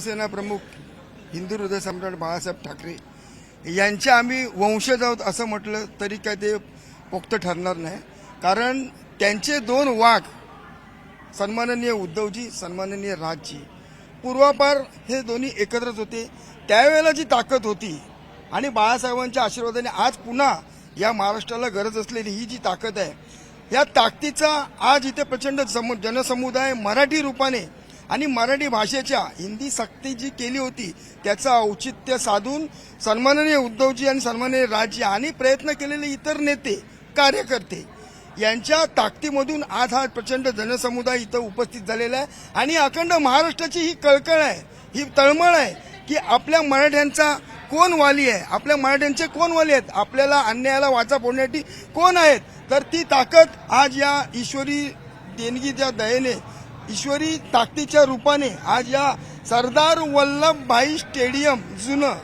शिवसेना प्रमुख हिंदू हृदय सम्राट बाळासाहेब ठाकरे यांचे आम्ही वंशज आहोत असं म्हटलं तरी काय ते पोक्त ठरणार नाही. कारण त्यांचे दोन वाघ सन्माननीय उद्धवजी सन्माननीय राजजी पूर्वापार हे दोन्ही एकत्रच होते. त्यावेळेला जी ताकद होती आणि बाळासाहेबांच्या आशीर्वादाने आज पुन्हा या महाराष्ट्राला गरज असलेली ही जी ताकद आहे या ताकदीचा आज इथे प्रचंड सम जनसमुदाय मराठी रूपाने आणि मराठी भाषेच्या हिंदी सक्ती जी केली होती त्याचं औचित्य साधून सन्माननीय उद्धवजी आणि सन्माननीय राज्य आणि प्रयत्न केलेले इतर नेते कार्यकर्ते यांच्या ताकदीमधून आज हा प्रचंड जनसमुदाय इथं उपस्थित झालेला आहे. आणि अखंड महाराष्ट्राची ही कळकळ आहे ही तळमळ आहे की आपल्या मराठ्यांचा कोण वाली आहे? आपल्या मराठ्यांचे कोण वाली आहेत? आपल्याला अन्यायाला वाचा फोडण्यासाठी कोण आहेत? तर ती ताकद आज या ईश्वरी देणगीच्या दयेने ईश्वरी ताकदीच्या रूपाने आज या सरदार वल्लभभाई स्टेडियम जुनं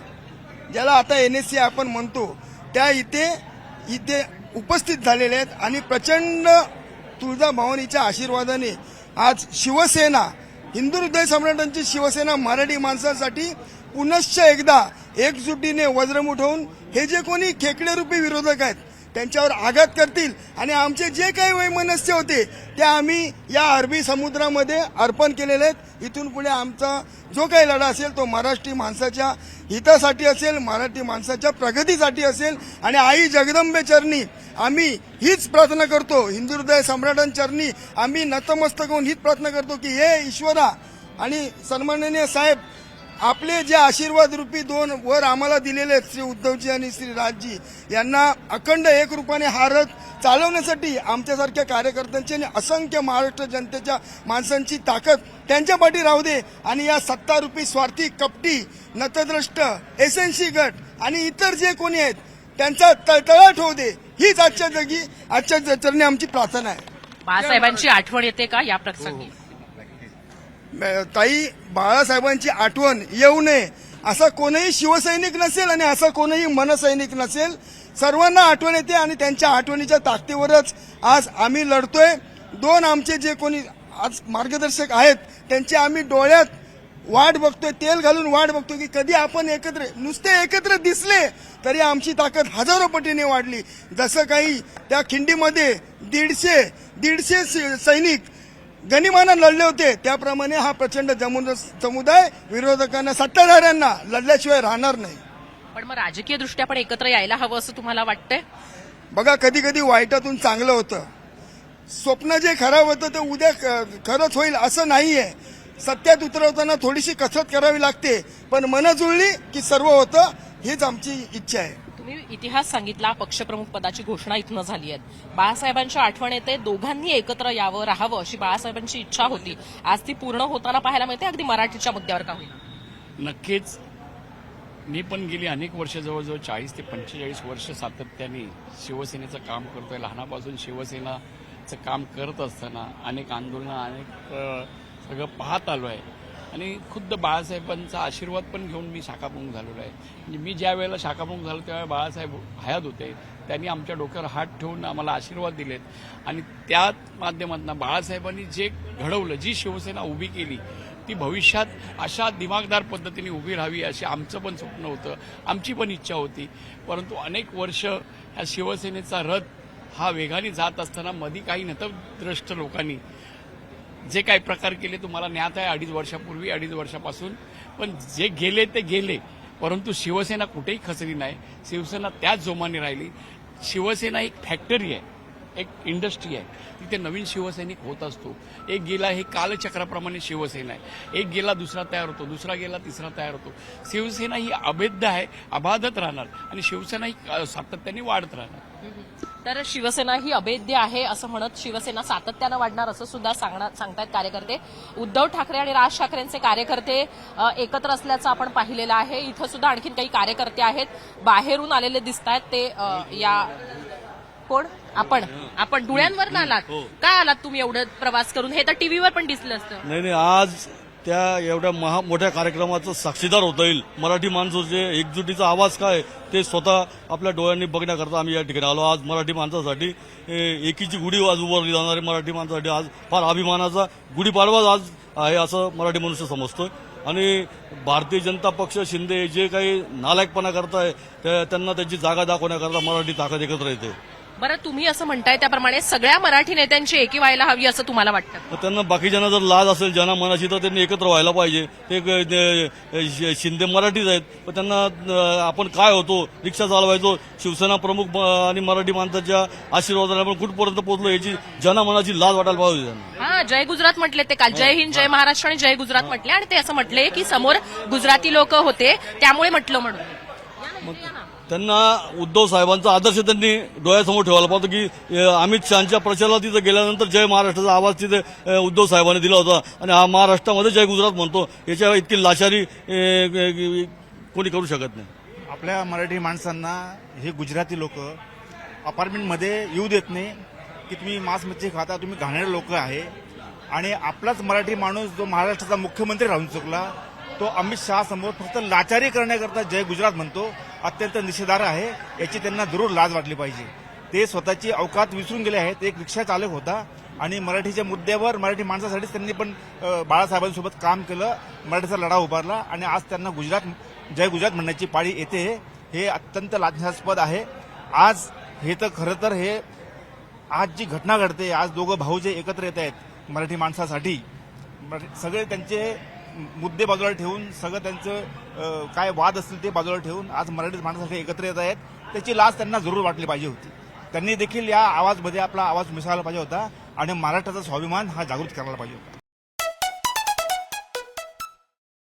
ज्याला आता एन एस सी आपण म्हणतो त्या इथे इथे उपस्थित झालेले आहेत आणि प्रचंड तुळजाभवानीच्या आशीर्वादाने आज शिवसेना हिंदू हृदय सम्राटांची शिवसेना मराठी माणसासाठी पुनश्च एकदा एकजुटीने वज्रमुठ होऊन हे जे कोणी खेकडेरूपी विरोधक आहेत त्यांच्यावर आघात करतील. आणि आमचे जे काही वैमनस्य होते ते आम्ही या अरबी समुद्रामध्ये अर्पण केलेले आहेत. इथून पुढे आमचा जो काही लढा असेल तो महाराष्ट्री माणसाच्या हितासाठी असेल मराठी माणसाच्या प्रगतीसाठी असेल. आणि आई जगदंबे चरणी आम्ही हीच प्रार्थना करतो. हिंदू हृदय सम्राटांचरणी आम्ही नतमस्तक होऊन हीच प्रार्थना करतो की हे ईश्वरा आणि सन्माननीय साहेब आपले जे आशीर्वाद रूपी दोन वर आम्हाला दिलेले आहेत श्री उद्धवजी आणि श्री राजजी यांना अखंड एक रूपाने हारत चालवण्यासाठी आमच्यासारख्या कार्यकर्त्यांची आणि असंख्य महाराष्ट्र जनतेच्या माणसांची ताकद त्यांच्या पाठी राहू दे आणि या सत्तारूपी स्वार्थी कपटी नतद्रष्ट एसएनसी गट आणि इतर जे कोणी आहेत त्यांचा तळतळाट होऊ दे. हीच आजच्या जगी आजच्या चरणी आमची प्रार्थना आहे. बाळासाहेबांची आठवण येते का या प्रसंगी? ताई बाळासाहेबांची आठवण येऊ नये. असा कोणीही शिवसैनिक नसेल आणि असा कोणीही मनसैनिक नसेल सर्वांना आठवण येते आणि त्यांच्या आठवणीच्या ताकदीवरच आज आम्ही लढतोय. दोन आमचे जे कोणी आज मार्गदर्शक आहेत त्यांचे आम्ही डोळ्यात वाट बघतोय तेल घालून वाट बघतोय की कधी आपण एकत्र नुसते एकत्र दिसले तरी आमची ताकद हजारो पटीने वाढली. जसं काही त्या खिंडीमध्ये दीडशे दीडशे सैनिक गनिमानं लढले होते. त्याप्रमाणे हा प्रचंड समुदाय विरोधकांना सत्ताधाऱ्यांना लढल्याशिवाय राहणार नाही. पण मग राजकीय दृष्ट्या पण एकत्र यायला हवं असं तुम्हाला वाटतंय? बघा कधी कधी वाईटातून चांगलं होतं. स्वप्न जे खराब होतं ते उद्या खरंच होईल असं नाहीये. सत्यात उतरवताना थोडीशी कसरत करावी लागते. पण मन जुळली की सर्व होतं हीच आमची इच्छा आहे. तुम्ही इतिहास सांगितला पक्षप्रमुख पदाची घोषणा इथनं झाली आहे बाळासाहेबांच्या आठवण येते दोघांनी एकत्र यावं राहावं अशी बाळासाहेबांची इच्छा होती. आज ती पूर्ण होताना पाहायला मिळते अगदी मराठीच्या मुद्द्यावर का होईल नक्कीच. मी पण गेली अनेक वर्ष जवळजवळ चाळीस ते पंचेचाळीस वर्ष सातत्याने शिवसेनेचं काम करतोय. लहानापासून शिवसेनाचं काम करत असताना अनेक आंदोलनं अनेक सगळं पाहत आलो आहे आणि खुद्द बाळासाहेबांचा आशीर्वाद पण घेऊन मी शाखाप्रमुख झालेलो आहे. म्हणजे मी ज्या वेळेला शाखाप्रमुख झालो त्यावेळेला बाळासाहेब हयात होते. त्यांनी आमच्या डोक्यावर हात ठेवून आम्हाला आशीर्वाद दिलेत. आणि त्या माध्यमातून बाळासाहेबांनी जे घडवलं जी शिवसेना उभी केली ती भविष्यात अशा दिमागदार पद्धतीने उभी राहावी अशी आमचं पण स्वप्न होतं. आमची पण इच्छा होती. परंतु अनेक वर्ष ह्या शिवसेनेचा रथ हा वेगाने जात असताना मधी काही नतद्रष्ट लोकांनी जे काही प्रकार केले तुम्हाला ज्ञात आहे अडीच वर्षापूर्वी अडीच वर्षापासून. पण जे गेले ते गेले. परंतु शिवसेना कुठेही खचली नाही. शिवसेना त्याच जोमाने राहिली. शिवसेना एक फॅक्टरी आहे. एक इंडस्ट्री आहे. तिथे नवीन शिवसैनिक होत असतो. एक गेला हे कालचक्राप्रमाणे शिवसेना आहे. एक गेला दुसरा तयार होतो. दुसरा गेला तिसरा तयार होतो. शिवसेना ही अभेद्य आहे अबाधत राहणार. आणि शिवसेना ही सातत्याने वाढत राहणार. तर शिवसेना ही अभेद्य आहे असं म्हणत शिवसेना सातत्यानं वाढणार असं सुद्धा सांगणार सांगतायत कार्यकर्ते. उद्धव ठाकरे आणि राज ठाकरेंचे कार्यकर्ते एकत्र असल्याचं आपण पाहिलेलं आहे. इथं सुद्धा आणखीन काही कार्यकर्ते आहेत. बाहेरून आलेले दिसत आहेत ते या कोण? आपण. आपण धुळ्यांवर आलात. का आलात तुम्ही एवढं प्रवास करून? हे तर टीव्हीवर पण दिसलं असतं. नाही नाही आज त्या एवढ्या महा मोठ्या कार्यक्रमाचं साक्षीदार होता येईल. मराठी माणसाचे एकजुटीचा आवाज काय ते स्वतः आपल्या डोळ्यांनी बघण्याकरता आम्ही या ठिकाणी आलो. आज मराठी माणसासाठी एकीची गुढी आज उभारली जाणारी मराठी माणसासाठी आज फार अभिमानाचा गुढीपाडवा आज आहे असं मराठी मनुष्य समजतोय. आणि भारतीय जनता पक्ष शिंदे जे काही नालायकपणा करताय त्या- त्यांना त्यांची जागा दाखवण्याकरता मराठी ताकद एकत्र येते. बरं तुम्ही असं म्हणताय त्याप्रमाणे सगळ्या मराठी नेत्यांची एकी व्हायला हवी असं तुम्हाला वाटतं? त्यांना बाकीच्यांना जर लाज असेल ज्यांना मनाची तर त्यांनी एकत्र व्हायला पाहिजे. ते ग- ते- शि- शिंदे मराठीच आहेत. पण त्यांना अं, आपण काय होतो रिक्षा चालवायचो शिवसेना प्रमुख आणि मराठी माणसाच्या आशीर्वादाने आपण कुठपर्यंत पोहोचलो याची जनामनाची लाज वाटायला पाहिजे त्यांना. हा जय गुजरात म्हटले ते काल. जय हिंद जय महाराष्ट्र आणि जय गुजरात म्हटले. आणि ते असं म्हटले की समोर गुजराती लोक होते त्यामुळे म्हटलं म्हणून. त्यांना उद्धव साहेबांचा आदर्श त्यांनी डोळ्यासमोर ठेवायला पाहतो की अमित शहाच्या प्रचाराला तिथं गेल्यानंतर जय महाराष्ट्राचा आवाज तिथे उद्धव साहेबांनी दिला होता. आणि हा महाराष्ट्रामध्ये जय गुजरात म्हणतो. याच्या इतकी लाचारी कोणी करू शकत नाही. आपल्या मराठी माणसांना हे गुजराती लोक अपार्टमेंटमध्ये येऊ देत नाही की तुम्ही मांस मच्छी खाता तुम्ही घाणेरे लोक आहे. आणि आपलाच मराठी माणूस जो महाराष्ट्राचा मुख्यमंत्री राहून चुकला तो अमित शहा समोर फक्त लाचारी करण्याकरता जय गुजरात म्हणतो. अत्यंत निषेधार्ह आहे. याची त्यांना जरूर लाज वाटली पाहिजे. ते स्वतःची अवकात विसरून गेले आहेत. एक रिक्षा चालक होता आणि मराठीच्या मुद्द्यावर मराठी माणसासाठीच त्यांनी पण बाळासाहेबांसोबत काम केलं. मराठीचा लढा उभारला आणि आज त्यांना गुजरात जय गुजरात म्हणण्याची पाळी येते हे अत्यंत लाजनास्पद आहे. आज हे तर खरं तर हे आज जी घटना घडते आज दोघं भाऊ जे एकत्र येत आहेत मराठी माणसासाठी मराठी- सगळे त्यांचे मुद्दे बाजूला ठेवून सगळं त्यांचं काय वाद असतील ते बाजूला ठेवून आज मराठी माणसासाठी एकत्र येत आहेत. त्याची लाज त्यांना जरूर वाटली पाहिजे होती. त्यांनी देखील या आवाजमध्ये आपला आवाज मिसळायला पाहिजे होता आणि महाराष्ट्राचा स्वाभिमान हा जागृत करायला पाहिजे होता.